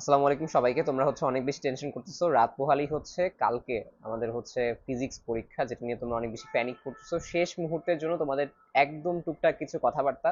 আসসালামু আলাইকুম সবাইকে। তোমরা হচ্ছে অনেক বেশি টেনশন করতেছো। রাত পোহালি হচ্ছে কালকে আমাদের হচ্ছে ফিজিক্স পরীক্ষা, যেটা নিয়ে তোমরা অনেক বেশি প্যানিক করতেছো। শেষ মুহূর্তের জন্য তোমাদের একদম টুকটাক কিছু কথাবার্তা,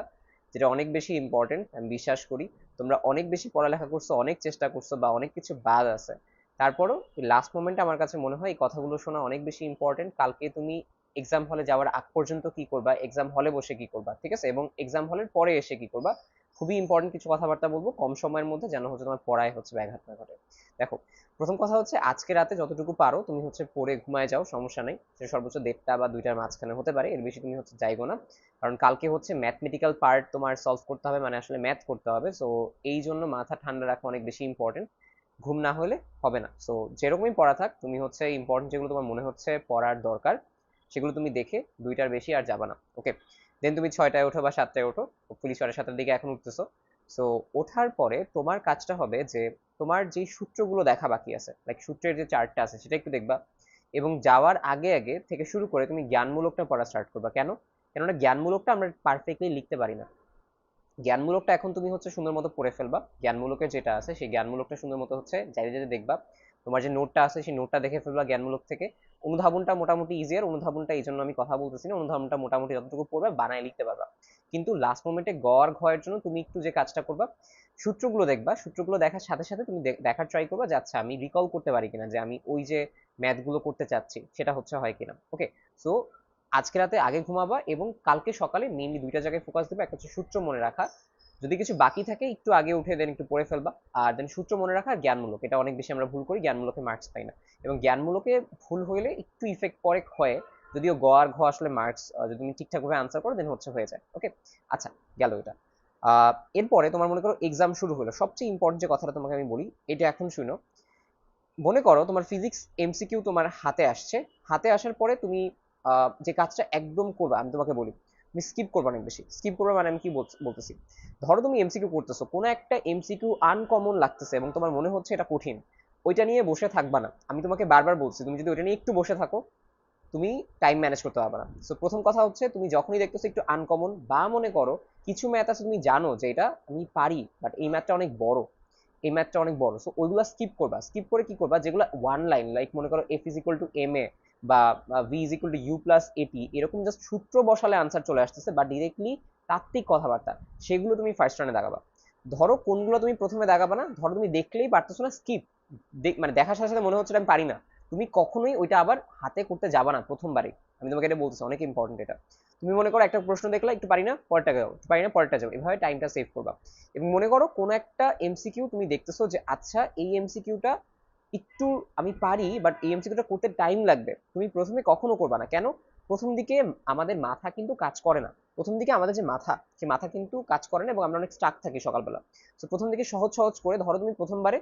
যেটা অনেক বেশি ইম্পর্টেন্ট আমি বিশ্বাস করি। তোমরা অনেক বেশি পড়ালেখা করছ, অনেক চেষ্টা করছ বা অনেক কিছু বাদ আছে। তারপরও লাস্ট মোমেন্টে আমার কাছে মনে হয় এই কথাগুলো শোনা অনেক বেশি ইম্পর্টেন্ট কালকে তুমি এক্সাম হলে যাওয়ার আগ পর্যন্ত কি করবা? এক্সাম হলে বসে কি করবা? ঠিক আছে? এবং এক্সাম হলের পরে এসে কি করবা? খুবই ইম্পর্টেন্ট কিছু কথাবার্তা বলব। কম সময়ের মধ্যে যেন হচ্ছে তোমার পড়ায় হচ্ছে ব্যাঘাত না ঘটে। দেখো, প্রথম কথা হচ্ছে আজকে রাতে যতটুকু পারো তুমি হচ্ছে পড়ে ঘুমায় যাও, সমস্যা নেই। সে সর্বোচ্চ দেড়টা বা দুইটার মাঝখানে হতে পারে, এর বেশি তুমি হচ্ছে যাইগো না। কারণ কালকে হচ্ছে ম্যাথমেটিক্যাল পার্ট তোমার সলভ করতে হবে মানে আসলে ম্যাথ করতে হবে। সো এই জন্য মাথা ঠান্ডা রাখা অনেক বেশি ইম্পর্টেন্ট ঘুম না হলে হবে না। সো যেরকমই পড়া থাক, তুমি হচ্ছে ইম্পর্টেন্ট যেগুলো তোমার মনে হচ্ছে পড়ার দরকার, সেগুলো তুমি দেখে দুইটার বেশি আর যাবা না। ওকে দেন তুমি ছয়টায় ওঠো বা সাতটায় ওঠো, পুলিশ সাড়ে সাতটার দিকে এখন উঠতেছো। সো ওঠার পরে তোমার কাজটা হবে যে, তোমার যে সূত্রগুলো দেখা বাকি আছে লাইক সূত্রের যে চার্টটা আছে, সেটা একটু দেখবা। এবং যাওয়ার আগে আগে থেকে শুরু করে তুমি জ্ঞানমূলকটা পড়া স্টার্ট করবা। কেন? কেননা জ্ঞানমূলকটা আমরা পারফেক্টলি লিখতে পারি না। জ্ঞানমূলকটা এখন তুমি হচ্ছে সুন্দর মতো পড়ে ফেলবা। জ্ঞানমূলকের যেটা আছে, সেই জ্ঞানমূলকটা সুন্দর মতো হচ্ছে যাইতে যাইতে দেখবা। তোমার যে নোটটা আছে, সেই নোটটা দেখে ফেলবা জ্ঞানমূলক থেকে। অনুধাবনটা মোটামুটি ইজিয়ার অনুধাবনটা এই জন্য আমি কথা বলতেছি না, অনুধাবনটা মোটামুটি যতটুকু পড়বে বানায় লিখতে পারবা। কিন্তু লাস্ট মোমেন্টে গড় ঘয়ের জন্য তুমি একটু যে কাজটা করবা, সূত্রগুলো দেখবা, সূত্রগুলো দেখার সাথে সাথে তুমি দেখার ট্রাই করবা যে আচ্ছা আমি রিকল করতে পারি কিনা যে আমি ওই যে ম্যাথগুলো করতে চাচ্ছি, সেটা হচ্ছে হয় কিনা। ওকে সো আজকে রাতে আগে ঘুমাবা এবং কালকে সকালে মেইনলি দুইটা জায়গায় ফোকাস দেবে, একটা হচ্ছে সূত্র মনে রাখা যদি কিছু বাকি থাকে, একটু আগে উঠে দেন একটু পড়ে ফেলবা। আর দেন সূত্র মনে রাখা জ্ঞানমূলক, এটা অনেক বেশি আমরা ভুল করি, জ্ঞানমূলকে মার্কস পাই না। এবং জ্ঞানমূলকে ভুল হইলে একটু ইফেক্ট পরে ক্ষয়ে, যদিও গ আর ঘ আসলে মার্কস যদি তুমি ঠিকঠাকভাবে আনসার করো দেন হচ্ছে হয়ে যায়। ওকে আচ্ছা গেল এটা। এরপরে তোমার মনে করো এক্সাম শুরু হলো। সবচেয়ে ইম্পর্টেন্ট যে কথাটা তোমাকে আমি বলি, এটা এখন শুনো। মনে করো তোমার ফিজিক্স এমসিকিউ তোমার হাতে আসছে। হাতে আসার পরে তুমি যে কাজটা একদম করবে, আমি তোমাকে বলি। তুমি স্কিপ করবে অনেক বেশি। স্কিপ করবে মানে আমি কি বলতেছি? ধরো তুমি এমসিকিউ করতেছো, কোনো একটা এমসিকিউ আনকমন লাগতেছে এবং তোমার মনে হচ্ছে এটা কঠিন, ওইটা নিয়ে বসে থাকবা না। আমি তোমাকে বারবার বলছি, তুমি যদি ওইটা নিয়ে একটু বসে থাকো, তুমি টাইম ম্যানেজ করতে পারবে না। সো প্রথম কথা হচ্ছে তুমি যখনই দেখতেছো একটু আনকমন বা মনে করো কিছু ম্যাথ আছে তুমি জানো যে এটা আমি পারি বাট এই ম্যাথটা অনেক বড়। এই ম্যাথটা অনেক বড়। সো ওইগুলো স্কিপ করবা। স্কিপ করে কি করবা? যেগুলো ওয়ান লাইন লাইক মনে করো F is equal to M A বা V is equal to U plus at এরকম জাস্ট সূত্র বসালে আনসার চলে আসতেছে, বা ডিরেক্টলি তাত্ত্বিক কথাবার্তা, সেগুলো তুমি ফার্স্ট রানে দাগাবা ধরো কোনগুলো তুমি প্রথমে দাগাবা না, ধরো তুমি দেখলেই পারতেছো না স্কিপ মানে দেখার সাথে সাথে মনে হচ্ছে আমি পারি না। তুমি কখনোই ওইটা আবার হাতে করতে যাবা না প্রথমবারই। আমি তোমাকে এটা বলতেছি, অনেক ইম্পর্টেন্ট এটা। তুমি মনে করো একটা প্রশ্ন দেখলে, একটু পারি না, পরেরটা যাও। পারি না, পরেরটা যাও। এভাবে টাইমটা সেভ করবা। এবং মনে করো কোনো একটা এমসিকিউ তুমি দেখতেছো যে আচ্ছা এই এমসিকিউটা একটু আমি পারি বাট এই এমসিকিউটা করতে টাইম লাগবে। তুমি প্রথমে কখনো করবা না। কেন? প্রথম দিকে আমাদের মাথা কিন্তু কাজ করে না। প্রথম দিকে আমাদের যে মাথা, সে মাথা কিন্তু কাজ করে না এবং আমরা অনেক স্টাক থাকি সকালবেলা। তো প্রথম দিকে সহজ সহজ করে ধরো তুমি প্রথমবারে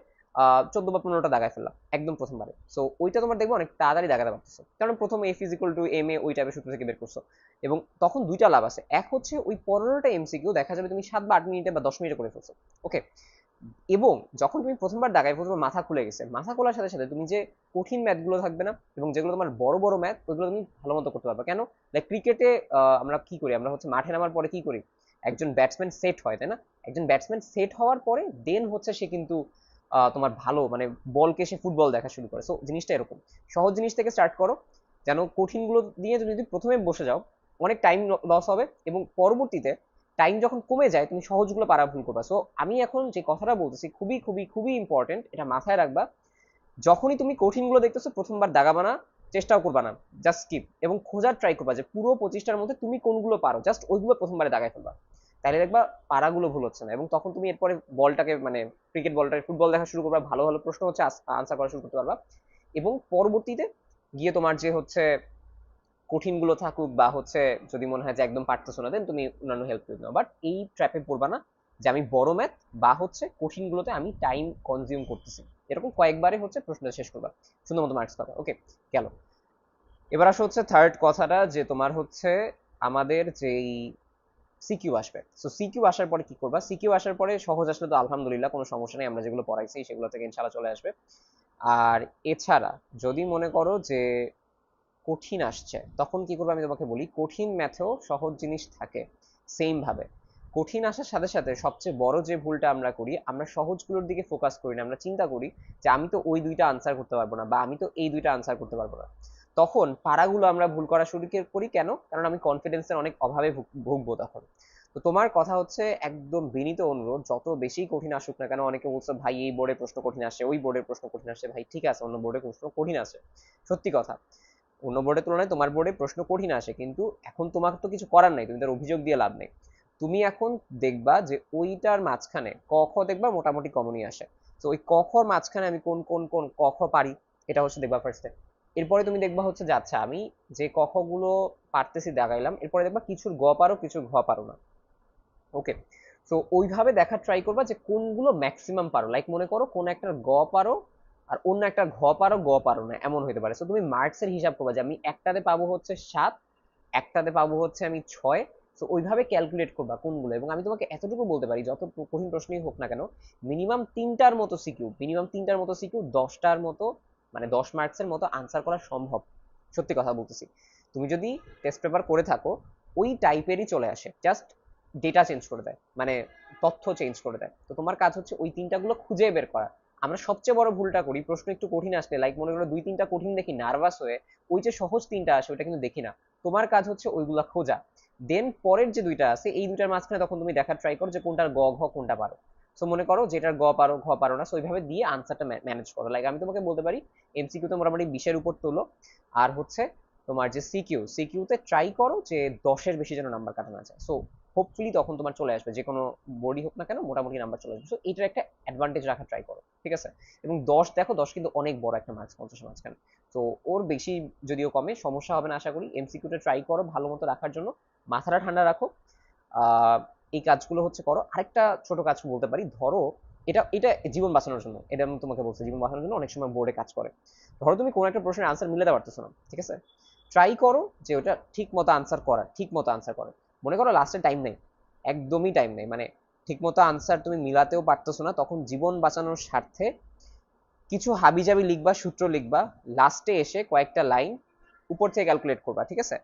চোদ্দ বা পনেরোটা দাগায় ফেললাম একদম প্রথমবারে। সো ওইটা তোমার দেখব অনেক তাড়াতাড়ি দাগাতে পারতেছো। কারণ প্রথম F is equal to M A ওই টাইপের সূত্র থেকে বের করছ। এবং তখন দুইটা লাভ আছে। এক হচ্ছে ওই পনেরোটা এমসিকিউ দেখা যাবে তুমি সাত বা আট মিনিটে বা দশ মিনিটে করে ফেলছো। ওকে এবং যখন তুমি প্রথমবার দাগায় ফেলছো মাথা খুলে গেছে, মাথা খোলার সাথে সাথে তুমি যে কঠিন ম্যাথগুলো থাকবে না এবং যেগুলো তোমার বড় বড় ম্যাথ ওইগুলো তুমি ভালো মতো করতে পারবে। কেন? লাইক ক্রিকেটে আমরা কি করি? আমরা হচ্ছে মাঠে নামার পরে কি করি? একজন ব্যাটসম্যান সেট হয়, তাই না? একজন ব্যাটসম্যান সেট হওয়ার পরে দেন হচ্ছে সে কিন্তু তোমার ভালো মানে বলকে সে ফুটবল দেখা শুরু করে। সো জিনিসটা এরকম। সহজ জিনিস থেকে স্টার্ট করো। যেন কঠিনগুলো দিয়ে তুমি যদি প্রথমে বসে যাও, অনেক টাইম লস হবে এবং পরবর্তীতে টাইম যখন কমে যায়, তুমি সহজগুলো পারা ভুল করবা। সো আমি এখন যে কথাটা বলতেছি খুবই খুবই খুবই ইম্পর্টেন্ট এটা মাথায় রাখবা। যখনই তুমি কঠিনগুলো দেখতেছো, প্রথমবার দাগাবা না চেষ্টাও করবা না। জাস্ট স্কিপ এবং খোঁজার ট্রাই করবা যে পুরো পঁচিশটার মধ্যে তুমি কোনগুলো পারো। জাস্ট ওইগুলো প্রথমবারে দাগায় ফেলবা। তাহলে দেখবা পাড়াগুলো ভুল হচ্ছে না। এবং তখন তুমি এরপরে বলটাকে মানে ক্রিকেট বলটা ফুটবল দেখা শুরু করবা, ভালো ভালো প্রশ্ন হচ্ছে আনসার করা শুরু করতে পারবা। এবং পরবর্তীতে গিয়ে তোমার যে হচ্ছে কঠিনগুলো থাকুক বা হচ্ছে যদি মনে হয় যে একদম পারতেছো না দেন তুমি অন্যান্য হেল্প করে নাও। বাট এই ট্র্যাপে পড়বা না যে আমি বড় ম্যাথ বা হচ্ছে কঠিনগুলোতে আমি টাইম কনজিউম করতেছি। এরকম কয়েকবারে হচ্ছে প্রশ্নটা শেষ করবা। সুন্দর মতো মার্কস পাবা। ওকে গেল। এবার আসো হচ্ছে থার্ড কথাটা যে তোমার হচ্ছে আমাদের যেই সিকিউ আসবে। সো সিকিউ আসার পরে কি করবা? সিকিউ আসার পরে সহজ আসলে তো আলহামদুলিল্লাহ কোনো সমস্যা নেই, আমরা যেগুলো পড়াইছি সেগুলো থেকে ইনশাল্লাহ চলে আসবে। আর এছাড়া যদি মনে করো যে কঠিন আসছে। তখন কি করবে আমি তোমাকে বলি, কঠিন ম্যাথেও সহজ জিনিস থাকে সেম ভাবে। কঠিন আসার সাথে সাথে সবচেয়ে বড় যে ভুলটা আমরা করি, আমরা সহজগুলোর দিকে ফোকাস করি না, আমরা চিন্তা করি যে আমি তো ওই দুইটা আনসার করতে পারব না বা আমি তো এই দুইটা আনসার করতে পারব না। তখন পাড়াগুলো আমরা ভুল করা শুরু করি কেন? কারণ আমি কনফিডেন্সের অনেক অভাবে ভুগবো তখন। তো তোমার কথা হচ্ছে একদম বিনীত অনুরোধ, যত বেশি কঠিন আসুক না কেন, অনেকে বলছে, ভাই, এই বোর্ডে প্রশ্ন কঠিন আসে, ওই বোর্ডের প্রশ্ন কঠিন আসে, ভাই, ঠিক আছে, অন্য বোর্ডে প্রশ্ন কঠিন আসে। সত্যি কথা। অন্য বোর্ডের তুলনায় তোমার বোর্ডে প্রশ্ন কঠিন আসে, কিন্তু এখন তোমার তো কিছু করার নাই, তুমি তার অভিযোগ দিয়ে লাভ নেই। তুমি এখন দেখবা যে ওইটার মাঝখানে ক, খ দেখবা মোটামুটি কমনই আসে। তো ওই ক খর মাঝখানে আমি কোন কোন কোন ক, খ পারি, এটা হচ্ছে দেখবা ফার্স্টে এরপরে তুমি দেখবা হচ্ছে যে আচ্ছা আমি যে ক খ গুলো পারতেছি দেখাইলাম, এরপরে দেখবা কিছুর গ পারো কিছুর ঘ পারো না। ওকে তো ওইভাবে দেখার ট্রাই করবা যে কোনগুলো ম্যাক্সিমাম পারো। লাইক মনে করো, কোন একটা গ পারো আর অন্য একটা ঘ পারো গ পারো না এমন হতে পারে। তো তুমি মার্কসের হিসাব করবা যে আমি একটাতে পাবো হচ্ছে সাত, একটাতে পাবো হচ্ছে আমি ছয়। তো ওইভাবে ক্যালকুলেট করবা কোনগুলো। এবং আমি তোমাকে এতটুকু বলতে পারি, যত কঠিন প্রশ্নই হোক না কেন মিনিমাম তিনটার মতো সিকিউ মিনিমাম তিনটার মতো সিকিউ দশটার মতো মানে দশ মার্কসের মতো আনসার করা সম্ভব। সত্যি কথা বলতেছি। তুমি যদি টেস্ট পেপার করে থাকো, ওই টাইপেরই চলে আসে জাস্ট ডেটা চেঞ্জ করে দেয় মানে তথ্য চেঞ্জ করে দেয়। তো তোমার কাজ হচ্ছে ওই তিনটাগুলো খুঁজে বের করা। আমরা সবচেয়ে বড় ভুলটা করি, প্রশ্ন একটু কঠিন আসলে লাইক মনে করো দুই তিনটা কঠিন দেখি নার্ভাস হয়ে, ওই যে সহজ তিনটা আসে ওইটা কিন্তু দেখি না। তোমার কাজ হচ্ছে ওইগুলা খোঁজা। দেন পরের যে দুইটা আছে, এই দুইটার মাঝখানে তখন তুমি দেখার ট্রাই করো যে কোনটার গ, ঘ, কোনটা পারো। সো মনে করো যেটার গ পারো, ঘ পারো না সো ওইভাবে দিয়ে আনসারটা ম্যানেজ করো। লাইক আমি তোমাকে বলতে পারি এমসিকিউ তো মোটামুটি বিশের উপর তোলো, আর হচ্ছে তোমার যে সিকিউ সিকিউতে ট্রাই করো যে দশের বেশি যেন নাম্বার কাটানো যায়। সো হোপফুলি তখন তোমার চলে আসবে, যে কোনো বোর্ডই হোক না কেন মোটামুটি নাম্বার চলে আসবে। সো এইটার একটা অ্যাডভান্টেজ রাখার ট্রাই করো, ঠিক আছে? এবং দশ, দেখো দশ কিন্তু অনেক বড় একটা মার্কস পঞ্চাশ মাঝখানে। তো ওর বেশি যদিও কমে, সমস্যা হবে না আশা করি। এমসিকিউটা ট্রাই করো ভালো মতো রাখার জন্য। মাথাটা ঠান্ডা রাখো। এই কাজগুলো হচ্ছে করো। আরেকটা ছোট কাজ বলতে পারি, ধরো এটা এটা জীবন বাঁচানোর জন্য। এটা আমি তোমাকে বলছি, জীবন বাঁচানোর জন্য অনেক সময় বোর্ডে কাজ করে। ধরো তুমি কোনো একটা প্রশ্নের আনসার মিলাতে পারতেছো না, ঠিক আছে? ট্রাই করো যে ওটা ঠিক মতো আনসার করা ঠিক মতো আনসার করো মনে করো লাস্টে টাইম নেই, একদমই টাইম নেই। মানে ঠিক মতো আনসার তুমি মিলাতেও পারতেছো না, তখন জীবন বাঁচানোর স্বার্থে কিছু হাবিজাবি লিখবা, সূত্র লিখবা লাস্টে এসে কয়েকটা লাইন উপর থেকে ক্যালকুলেট করবা, ঠিক আছে?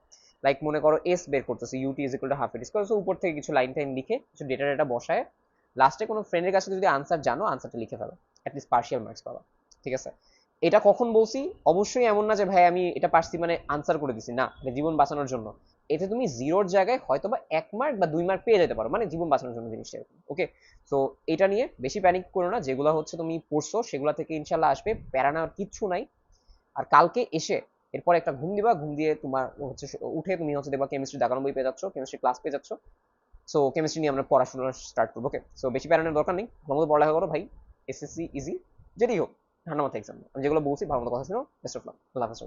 লাইক মনে করো এস বের করতেছে U T is equal to half at square so উপর থেকে কিছু লাইন টাইন লিখে, কিছু ডেটা ডেটা বসায় লাস্টে কোনো ফ্রেন্ডের কাছে যদি আনসার জানো আনসারটা লিখে ফেলো অ্যাটলিস্ট পার্শিয়াল মার্কস পাবা, ঠিক আছে? এটা কখন বলছি? অবশ্যই এমন না যে, ভাই, আমি এটা পারছি মানে আনসার করে দিছি। না জীবন বাঁচানোর জন্য। এতে তুমি জিরোর জায়গায় হয়তো বা এক মার্ক বা দুই মার্ক পেয়ে যেতে পারো মানে জীবন বাঁচানোর জন্য জিনিসটা ওকে তো এটা নিয়ে বেশি প্যানিক করো না, যেগুলো হচ্ছে তুমি পড়ছো, সেগুলো থেকে ইনশাল্লাহ আসবে, প্যারা নেওয়ার কিচ্ছু নাই। আর কালকে এসে এরপর একটা ঘুম দিবা, ঘুম দিয়ে তোমার হচ্ছে উঠে তুমি হচ্ছে দেখবা কেমিস্ট্রি দাগানো বই পেয়ে যাচ্ছ কেমিস্ট্রি ক্লাস পেয়ে যাচ্ছ। সো কেমিস্ট্রি নিয়ে আমরা পড়াশোনা স্টার্ট করব ওকে সো বেশি প্যারানোর দরকার নেই। ভালো পড়ালেখা করো ভাই এসএসসি ইজি যেটাই হোক। ঠান্ডা মাথায় এক্সাম আমি যেগুলো বলছি, ভালো মতো কথা ছিল বেস্ট অফ লাভ আল্লাহ হাফেজ